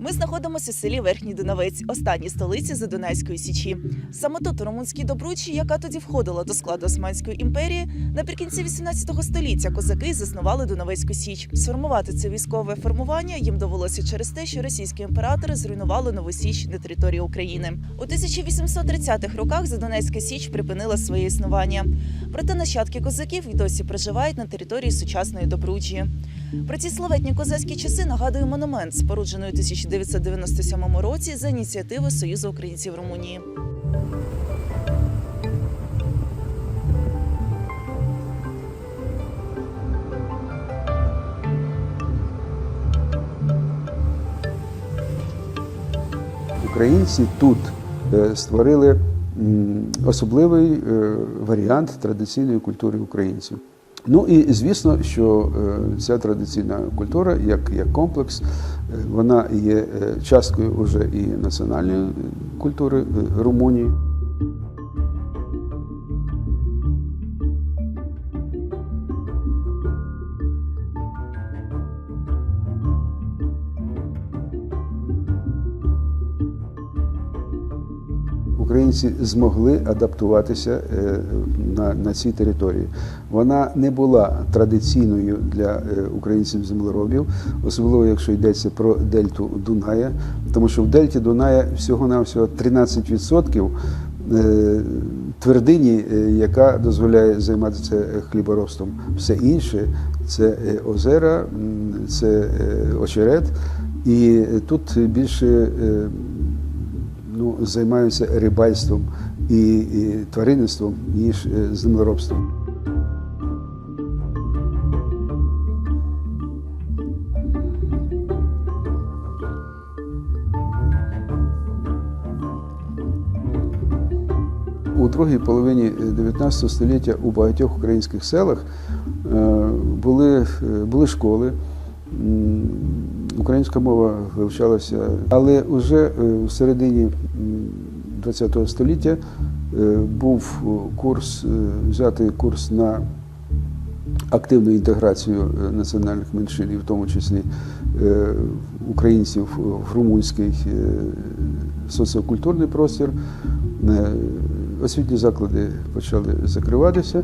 Ми знаходимося в селі Верхній Донавець, останній столиці Задонецької січі. Саме тут у румунській Добручі, яка тоді входила до складу Османської імперії, наприкінці 18 століття козаки заснували Донавецьку Січ. Сформувати це військове формування їм довелося через те, що російські імператори зруйнували Нову Січ на території України. У 1830-х роках Задонецька Січ припинила своє існування. Проте нащадки козаків і досі проживають на території сучасної Добруджі. Про ці славетні козацькі часи нагадує монумент, споруджений у 1997 році за ініціативи Союзу українців Румунії. Українці тут е, створили особливий е, варіант традиційної культури українців. Ну і звісно, що е, ця традиційна культура, як, як комплекс, е, вона є е, часткою вже і національної культури Румунії. Українці змогли адаптуватися е, на, на цій території. Вона не була традиційною для е, українців землеробів, особливо якщо йдеться про дельту Дуная, тому що в дельті Дуная всього-навсього 13% е, твердині, яка дозволяє займатися хліборобством. Все інше це озера, це очерет, і тут більше. Е, ну, займаються рибальством і, і тваринництвом, ніж е, землеробством. У другій половині 19 століття у багатьох українських селах е, були, е, були школи. Українська мова вивчалася, але вже е, в середині ХХ століття е, був курс, е, взятий курс на активну інтеграцію національних меншин, і в тому числі українців в румунський соціокультурний простір. Освітні заклади почали закриватися.